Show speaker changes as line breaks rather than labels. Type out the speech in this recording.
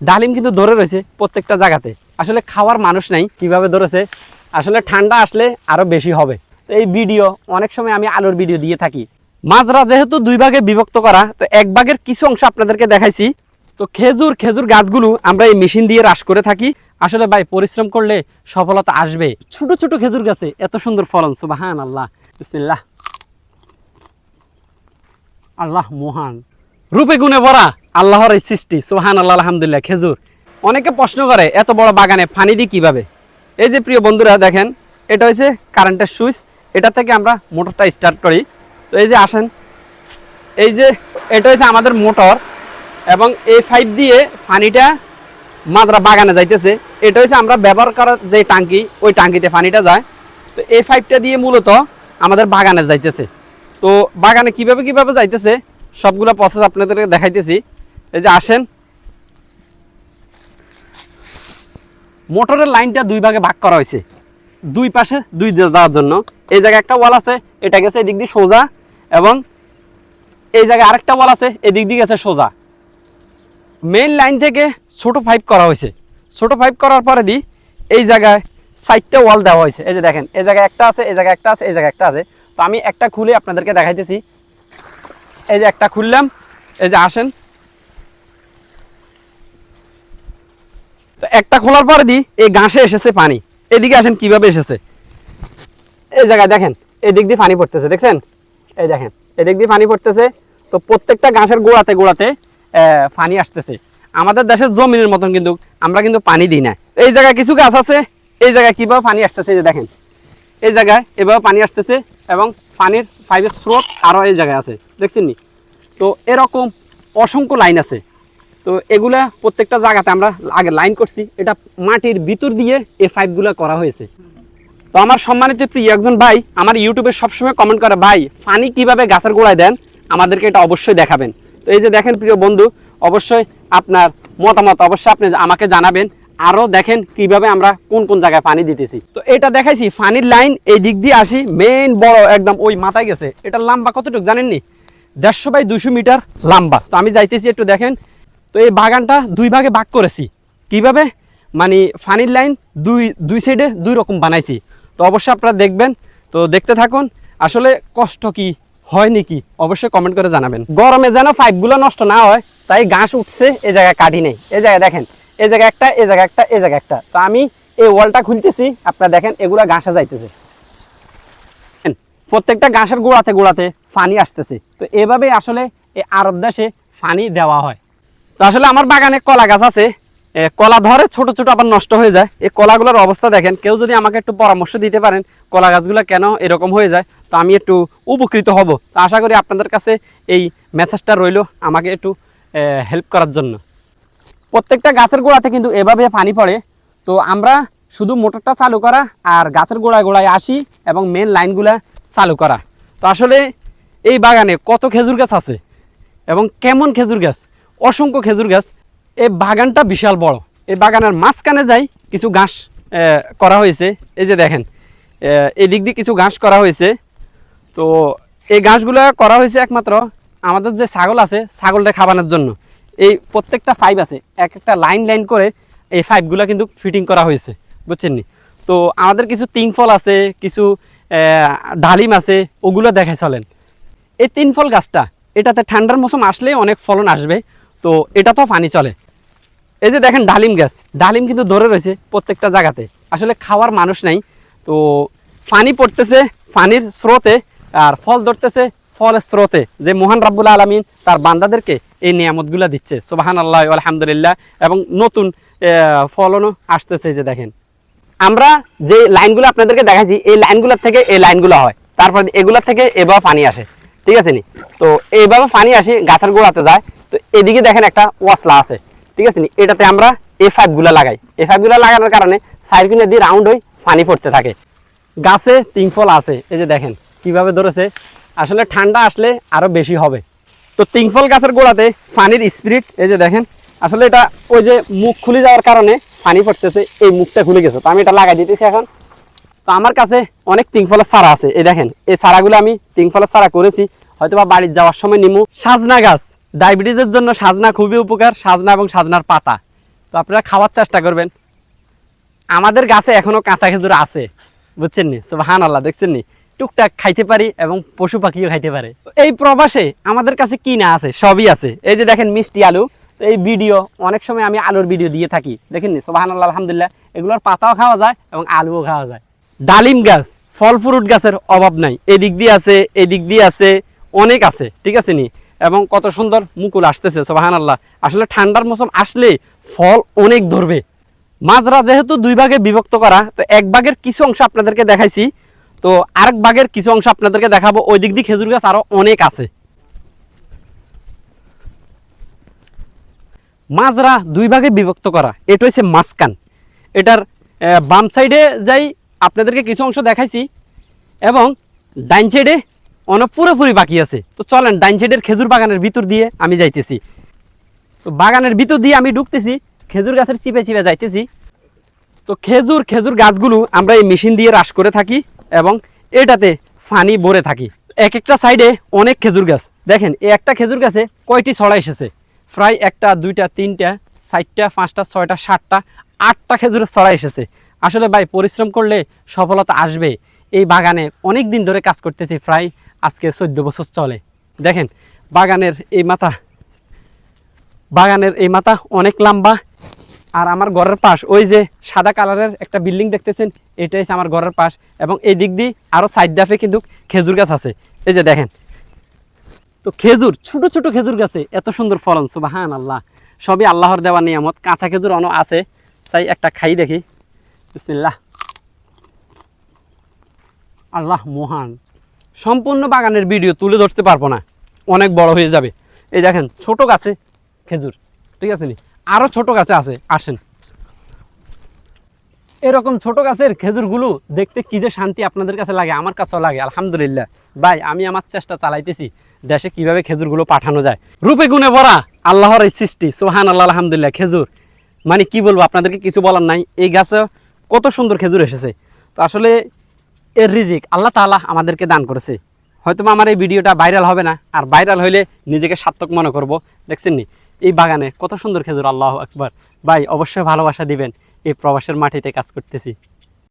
ডালিম কিন্তু ধরে রয়েছে প্রত্যেকটা জায়গাতে। আসলে খাওয়ার মানুষ নাই, কীভাবে ধরেছে? আসলে ঠান্ডা আসলে আরও বেশি হবে। তো এই ভিডিও, অনেক সময় আমি আলুর ভিডিও দিয়ে থাকি। মাজরা যেহেতু দুই ভাগে বিভক্ত করা, তো এক ভাগের কিছু অংশ আপনাদেরকে দেখাইছি। তো খেজুর খেজুর গাছগুলো আমরা এই মেশিন দিয়ে হ্রাস করে থাকি। আসলে ভাই, পরিশ্রম করলে সফলতা আসবে। ছোট ছোট খেজুর গাছে এত সুন্দর ফলন সুবাহান আল্লাহ বিসমিল্লাহ। আল্লাহ মহান। রূপে গুণে ভরা। আল্লাহর এই সৃষ্টি সোহান আল্লাহ আলহামদুলিল্লাহ, খেজুর। অনেকে প্রশ্ন করে, এত বড় বাগানে পানি দিই কীভাবে? এই যে প্রিয় বন্ধুরা, দেখেন, এটা হচ্ছে কারেন্টের সুইচ, এটা থেকে আমরা মোটরটা স্টার্ট করি। তো এই যে আসেন, এই যে এটা হচ্ছে আমাদের মোটর, এবং এই পাইপ দিয়ে পানিটা মাদ্রা বাগানে যাইতেছে। এটা হচ্ছে আমরা ব্যবহার করার যে টাঙ্কি, ওই টাঙ্কিতে পানিটা যায়। তো এই পাইপটা দিয়ে মূলত আমাদের বাগানে যাইতেছে। তো বাগানে কীভাবে কীভাবে যাইতেছে, সবগুলো প্রসেস আপনাদেরকে দেখাইতেছি। এই যে আসেন। মোটরের লাইনটা দুই ভাগে ভাগ করা হয়েছে। দুই পাশে দুই যাওয়ার জন্য। এই জায়গায় একটা ওয়াল আছে, এটা গেছে এদিক দিয়ে সোজা। এবং এই জায়গায় আরেকটা ওয়াল আছে, এদিক দিয়ে গেছে সোজা। মেইন লাইন থেকে ছোট পাইপ করা হয়েছে। ছোট পাইপ করার পরে দি এই জায়গায় সাইডটা ওয়াল দেওয়া হয়েছে। এই যে দেখেন, এই জায়গায় একটা আছে, এই জায়গায় একটা আছে, এই জায়গায় একটা আছে। তো আমি একটা খুলে আপনাদেরকে দেখাইতেছি। এই যে একটা খুললাম। এই যে আসেন। একটা খোলার পরে দি, এই ঘাসে এসেছে পানি। এদিকে আসেন, কীভাবে এসেছে? এই জায়গায় দেখেন, এদিক দিয়ে পানি পড়তেছে, দেখছেন? এই দেখেন, এদিক দিয়ে পানি পড়তেছে। তো প্রত্যেকটা ঘাসের গোড়াতে গোড়াতে পানি আসতেছে। আমাদের দেশের জমিনের মতন কিন্তু আমরা কিন্তু পানি দিই না। এই জায়গায় কিছু গাছ আছে, এই জায়গায় কীভাবে পানি আসতেছে যে দেখেন। এই জায়গায় এভাবে পানি আসতেছে এবং পানির পাইপের স্রোত আরও এই জায়গায় আছে, দেখছেন নি? তো এরকম অসংখ্য লাইন আছে। তো এগুলা প্রত্যেকটা জায়গাতে আমরা আগে লাইন করছি। এটা মাটির ভিতর দিয়ে এই পাইপগুলো করা হয়েছে। তো আমার সম্মানিত প্রিয় একজন ভাই আমার ইউটিউবে সবসময় কমেন্ট করে, ভাই, পানি কীভাবে গাছের গোড়ায় দেন? আমাদেরকে এটা অবশ্যই দেখাবেন। তো এই যে দেখেন প্রিয় বন্ধু, অবশ্যই আপনার মতামত অবশ্যই আপনি আমাকে জানাবেন। আরও দেখেন কীভাবে আমরা কোন কোন জায়গায় পানি দিতেছি। তো এটা দেখাইছি, পানির লাইন এই দিক দিয়ে আসি। মেইন বড় একদম ওই মাথায় গেছে। এটা লম্বা কতটুকু জানেননি? দেড়শো বাই দুশো মিটার লম্বা। তো আমি যাইতেছি একটু দেখেন। তো এই বাগানটা দুই ভাগে ভাগ করেছি। কীভাবে? মানে ফানির লাইন দুই দুই সাইডে দুই রকম বানাইছি। তো অবশ্যই আপনারা দেখবেন। তো দেখতে থাকুন। আসলে কষ্ট কি, হয় নাকি, অবশ্যই কমেন্ট করে জানাবেন। গরমে যেন পাইপগুলো নষ্ট না হয়, তাই ঘাস উঠছে, এ জায়গায় কাটি নেই। এই জায়গায় দেখেন এই জায়গায় একটা, এ জায়গায় একটা, এ জায়গায় একটা। তো আমি এই ওয়ালটা খুলতেছি। আপনারা দেখেন, এগুলা ঘাসে যাইতেছে। প্রত্যেকটা ঘাসের গোড়াতে গোড়াতে ফানি আসতেছে। তো এভাবে আসলে এই আরব দেশে পানি দেওয়া হয়। তো আসলে আমার বাগানে কলা গাছ আছে। কলা ধরে ছোট ছোট আবার নষ্ট হয়ে যায়। এই কলাগুলোর অবস্থা দেখেন, কেউ যদি আমাকে একটু পরামর্শ দিতে পারেন, কলা গাছগুলো কেন এরকম হয়ে যায়, তো আমি একটু উপকৃত হব। তো আশা করি আপনাদের কাছে এই মেসেজটা রইল আমাকে একটু হেল্প করার জন্য। প্রত্যেকটা গাছের গোড়াতে কিন্তু এভাবে পানি পড়ে। তো আমরা শুধু মোটরটা চালু করা আর গাছের গোড়ায় গোড়ায় আসি এবং মেন লাইনগুলা চালু করা। তো আসলে এই বাগানে কত খেজুর গাছ আছে এবং কেমন খেজুর গাছ? অসংখ্য খেজুর গাছ। এই বাগানটা বিশাল বড়। এই বাগানের মাঝখানে যাই কিছু ঘাস করা হয়েছে। এই যে দেখেন আহ, এই দিক দিয়ে কিছু ঘাস করা হয়েছে। তো এই ঘাসগুলো করা হয়েছে একমাত্র আমাদের যে ছাগল আছে ছাগলটা খাবানোর জন্য। এই প্রত্যেকটা পাইপ আছে। এক একটা লাইন লাইন করে এই পাইপগুলো কিন্তু ফিটিং করা হয়েছে। বুঝছেন নি? তো আমাদের কিছু তিন ফল আছে কিছু ডালিম আছে ওগুলো দেখে চলেন। এই তিন ফল গাছটা এটাতে ঠান্ডার মৌসুম আসলে অনেক ফলন আসবে। তো এটা তো পানি চলে। এই যে দেখেন ডালিম গাছ, ডালিম কিন্তু ধরে রয়েছে প্রত্যেকটা জায়গাতে। আসলে খাওয়ার মানুষ নাই, তো পানি পড়তেছে পানির স্রোতে আর ফল ধরতেছে ফলের স্রোতে। যে মহান রাব্বুল আলমিন তার বান্দাদেরকে এই নিয়ামতগুলো দিচ্ছে। সোবাহান আল্লাহ আলহামদুলিল্লাহ, এবং নতুন ফলনও আসতেছে যে দেখেন। আমরা যে লাইনগুলো আপনাদেরকে দেখাইছি, এই লাইনগুলোর থেকে এই লাইনগুলো হয়। তারপর এগুলোর থেকে এভাবে পানি আসে। ঠিক আছে নি? তো এইভাবে পানি আসে, গাছের গোড়াতে যায়। তো এদিকে দেখেন একটা ওয়াসলা আছে, ঠিক আছে নি? এটাতে আমরা এই পাইপগুলো লাগাই। এই পাইপগুলো লাগানোর কারণে সাইডগুলো দিয়ে রাউন্ড হয়ে পানি পড়তে থাকে। গাছে তিনফল আছে, এই যে দেখেন কীভাবে ধরেছে। আসলে ঠান্ডা আসলে আরও বেশি হবে। তো তিনফল গাছের গোড়াতে পানির স্পিরিট এই যে দেখেন, আসলে এটা ওই যে মুখ খুলে যাওয়ার কারণে পানি পড়তেছে, এই মুখটা খুলে গেছে। তো আমি এটা লাগাই দিতেছি এখন। তো আমার কাছে অনেক তিনফলের সারা আছে, এই দেখেন, এই সারাগুলো আমি তিনফলের সারা করেছি হয়তো বাড়ির যাওয়ার সময় নিমু। সাজনা গাছ ডায়াবেটিসের জন্য সাজনা খুবই উপকার, সাজনা এবং সাজনার পাতা। তো আপনারা খাওয়ার চেষ্টা করবেন। আমাদের গাছে এখনও কাঁচা খেজুর আছে, বুঝছেন নি? হান আল্লাহ দেখছেন নি? টুকটাক খাইতে পারি এবং পশু পাখিও খাইতে পারে। এই প্রবাসে আমাদের কাছে কি না আছে, সবই আছে। এই যে দেখেন মিষ্টি আলু, তো এই ভিডিও, অনেক সময় আমি আলুর ভিডিও দিয়ে থাকি, দেখেন নি? সোবাহান আল্লাহ আলহামদুলিল্লাহ, এগুলোর পাতাও খাওয়া যায় এবং আলুও খাওয়া যায়। ডালিম গাছ, ফল ফ্রুট গাছের অভাব নাই। এদিক দিয়ে আছে, এদিক দিয়ে আছে, অনেক আছে, ঠিক আছে নি? এবং কত সুন্দর মুকুল আসতেছে সোবাহান আল্লাহ আসলে ঠান্ডার মৌসুম আসলে ফল অনেক ধরবে। মাজরা যেহেতু দুই ভাগে বিভক্ত করা, তো এক ভাগের কিছু অংশ আপনাদেরকে দেখাইছি। তো আরেক ভাগের কিছু অংশ আপনাদেরকে দেখাবো, ওই দিক দিয়ে খেজুর গাছ আরও অনেক আছে। মাজরা দুই ভাগে বিভক্ত করা, এটা হচ্ছে মাঝখান। এটার বাম সাইডে যাই আপনাদেরকে কিছু অংশ দেখাইছি, এবং ডাইন সাইডে অনেক পুরোপুরি বাকি আছে। তো চলেন, ডাইন সাইডের খেজুর বাগানের ভিতর দিয়ে আমি যাইতেছি। তো বাগানের ভিতর দিয়ে আমি ঢুকতেছি, খেজুর গাছের চিপে চিপে যাইতেছি। তো খেজুর খেজুর গাছগুলো আমরা এই মেশিন দিয়ে রাস করে থাকি এবং এটাতে ফানি ভরে থাকি। এক একটা সাইডে অনেক খেজুর গাছ। দেখেন, এই একটা খেজুর গাছে কয়টি ছড়া এসেছে? প্রায় একটা, দুইটা, তিনটা, চারটা, পাঁচটা, ছয়টা, সাতটা, আটটা খেজুরের ছড়া এসেছে। আসলে ভাই, পরিশ্রম করলে সফলতা আসবে। এই বাগানে অনেক দিন ধরে কাজ করতেছি, প্রায় আজকে চোদ্দ বছর চলে। দেখেন, বাগানের এই মাথা, বাগানের এই মাথা অনেক লম্বা। আর আমার ঘরের পাশ, ওই যে সাদা কালারের একটা বিল্ডিং দেখতেছেন, এটাই আমার ঘরের পাশ। এবং এই দিক দিয়ে আরও সাইড ডাফে কিন্তু খেজুর গাছ আছে। এই যে দেখেন, তো খেজুর, ছোট ছোট খেজুর গাছে এত সুন্দর ফলন সুবাহান আল্লাহ সবই আল্লাহর দেওয়া নিয়ামত। কাঁচা খেজুর অন আছে। চাই একটা খাই দেখি। বিসমিল্লাহ। আল্লাহ মহান। সম্পূর্ণ বাগানের ভিডিও তুলে ধরতে পারব না। অনেক বড় হয়ে যাবে। এই দেখেন, ছোট গাছে খেজুর, ঠিক আছে নি? আরও ছোট গাছে আছে, আসেন। এরকম ছোট গাছের খেজুরগুলো দেখতে কি যে শান্তি আপনাদের কাছে লাগে, আমার কাছেও লাগে, আলহামদুলিল্লাহ। ভাই, আমি আমার চেষ্টা চালাইতেছি, দেশে কীভাবে খেজুরগুলো পাঠানো যায়। রূপে গুণে ভরা আল্লাহর এই সৃষ্টি সোহান আল্লাহ আলহামদুলিল্লাহ, খেজুর। মানে কি বলব, আপনাদেরকে কিছু বলার নাই, এই গাছে কত সুন্দর খেজুর এসেছে। তো আসলে এর রিজিক আল্লাহ তাআলা আমাদেরকে দান করেছে। হয়তো আমার এই ভিডিওটা ভাইরাল হবে না, আর ভাইরাল হইলে নিজেকে সার্থক মনে করব। দেখছেন নি? এই বাগানে কত সুন্দর খেজুর, আল্লাহ একবার ভাই, অবশ্যই ভালোবাসা দিবেন। এই প্রবাসের মাটিতে কাজ করতেছি।